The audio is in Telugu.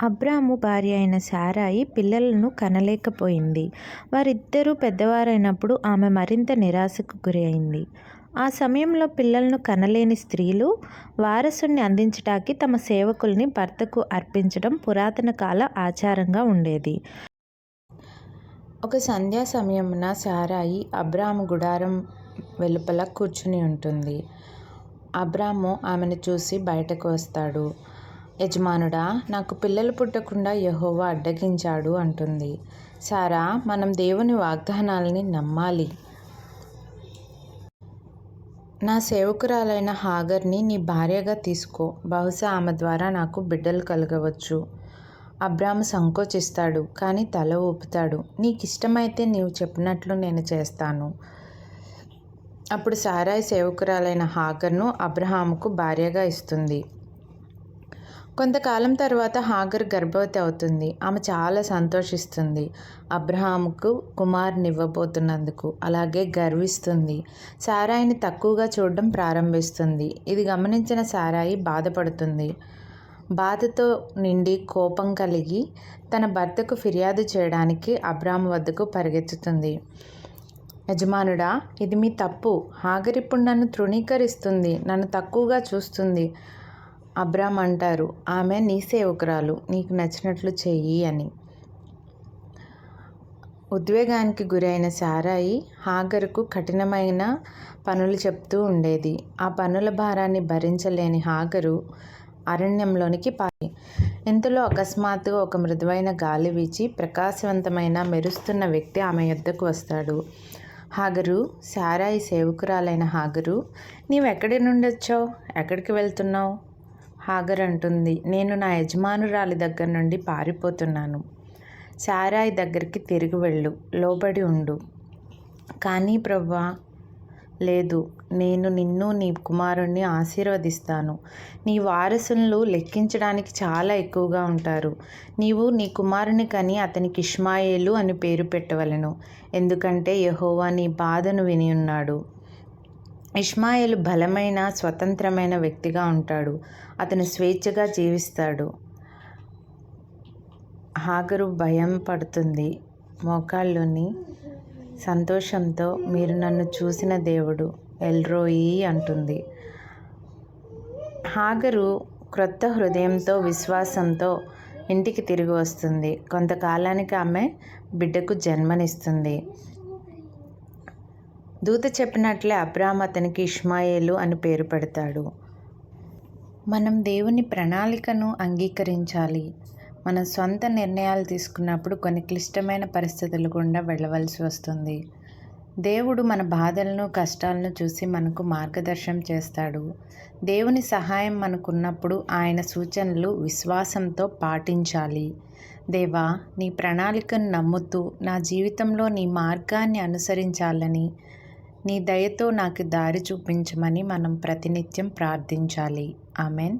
అబ్రాము భార్య అయిన శారాయి పిల్లలను కనలేకపోయింది. వారిద్దరూ పెద్దవారైనప్పుడు ఆమె మరింత నిరాశకు గురి అయింది ఆ సమయంలో పిల్లలను కనలేని స్త్రీలు వారసుని అందించటానికి తమ సేవకుల్ని భర్తకు అర్పించడం పురాతన కాల ఆచారంగా ఉండేది. ఒక సంధ్యా సమయమున సారాయి అబ్రాము గుడారం వెలుపల కూర్చుని ఉంటుంది. అబ్రాము ఆమెను చూసి బయటకు వస్తాడు. యజమానుడా నాకు పిల్లలు పుట్టకుండా యహోవా అడ్డగించాడు అంటుంది. సారా మనం దేవుని వాగ్దానాలని నమ్మాలి. నా సేవకురాలైన హాగర్ని నీ భార్యగా తీసుకో. బహుశా ఆమె ద్వారా నాకు బిడ్డలు కలగవచ్చు. అబ్రాము సంకోచిస్తాడు కానీ తల ఊపుతాడు. నీకు ఇష్టమైతే నీవు చెప్పినట్లు నేను చేస్తాను. అప్పుడు సారాయి సేవకురాలైన హాగర్ను అబ్రహాముకు భార్యగా ఇస్తుంది. కొంతకాలం తర్వాత హాగర్ గర్భవతి అవుతుంది. ఆమె చాలా సంతోషిస్తుంది. అబ్రహాంకు కుమారుని ఇవ్వబోతున్నందుకు అలాగే గర్విస్తుంది. సారాయిని తక్కువగా చూడడం ప్రారంభిస్తుంది. ఇది గమనించిన సారాయి బాధపడుతుంది. బాధతో నిండి కోపం కలిగి తన భర్తకు ఫిర్యాదు చేయడానికి అబ్రాహం వద్దకు పరిగెత్తుతుంది. యజమానుడా ఇది మీ తప్పు. హాగర్ ఇప్పుడు నన్ను తృణీకరిస్తుంది. నన్ను తక్కువగా చూస్తుంది. అబ్రామ్ అంటారు ఆమె నీ సేవకురాలు నీకు నచ్చినట్లు చెయ్యి అని. ఉద్వేగానికి గురైన సారాయి హాగర్కు కఠినమైన పనులు చెప్తూ ఉండేది. ఆ పనుల భారాన్ని భరించలేని హాగరు అరణ్యంలోనికి పారి ఇంతలో అకస్మాత్తుగా ఒక మృదువైన గాలి వీచి ప్రకాశవంతమైన మెరుస్తున్న వ్యక్తి ఆమె యొద్దకు వస్తాడు. హాగరు సారాయి సేవకురాలైన హాగరు నీవెక్కడి నుండి వచ్చావు ఎక్కడికి వెళ్తున్నావు? హాగర్ అంటుంది నేను నా యజమానురాలి దగ్గర నుండి పారిపోతున్నాను. సారాయి దగ్గరికి తిరిగి వెళ్ళు. లోబడి ఉండు. కానీ ప్రభా లేదు. నేను నిన్ను నీ కుమారుణ్ణి ఆశీర్వదిస్తాను. నీ వారసులు లెక్కించడానికి చాలా ఎక్కువగా ఉంటారు. నీవు నీ కుమారుని కని అతనికి ఇష్మాయేలు అని పేరు పెట్టవలను. ఎందుకంటే యహోవా నీ బాధను విని ఉన్నాడు. ఇష్మాయిల్ బలమైన స్వతంత్రమైన వ్యక్తిగా ఉంటాడు. అతను స్వేచ్ఛగా జీవిస్తాడు. హాగరు భయం పడుతుంది. మోకాళ్ళుని సంతోషంతో మీరు నన్ను చూసిన దేవుడు ఎల్రోయి అంటుంది. హాగరు క్రొత్త హృదయంతో విశ్వాసంతో ఇంటికి తిరిగి వస్తుంది. కొంతకాలానికి ఆమె బిడ్డకు జన్మనిస్తుంది. దూత చెప్పినట్లే అబ్రామ్ అతనికి ఇష్మాయేలు అని పేరు పెడతాడు. మనం దేవుని ప్రణాళికను అంగీకరించాలి. మన సొంత నిర్ణయాలు తీసుకున్నప్పుడు కొన్ని క్లిష్టమైన పరిస్థితులు గుండా వెళ్ళవలసి వస్తుంది. దేవుడు మన బాధలను కష్టాలను చూసి మనకు మార్గదర్శనం చేస్తాడు. దేవుని సహాయం మనకున్నప్పుడు ఆయన సూచనలు విశ్వాసంతో పాటించాలి. దేవా నీ ప్రణాళికను నమ్ముతూ నా జీవితంలో నీ మార్గాన్ని అనుసరించాలని నీ దయతో నాకు దారి చూపించమని మనం ప్రతినిత్యం ప్రార్థించాలి. ఆమెన్.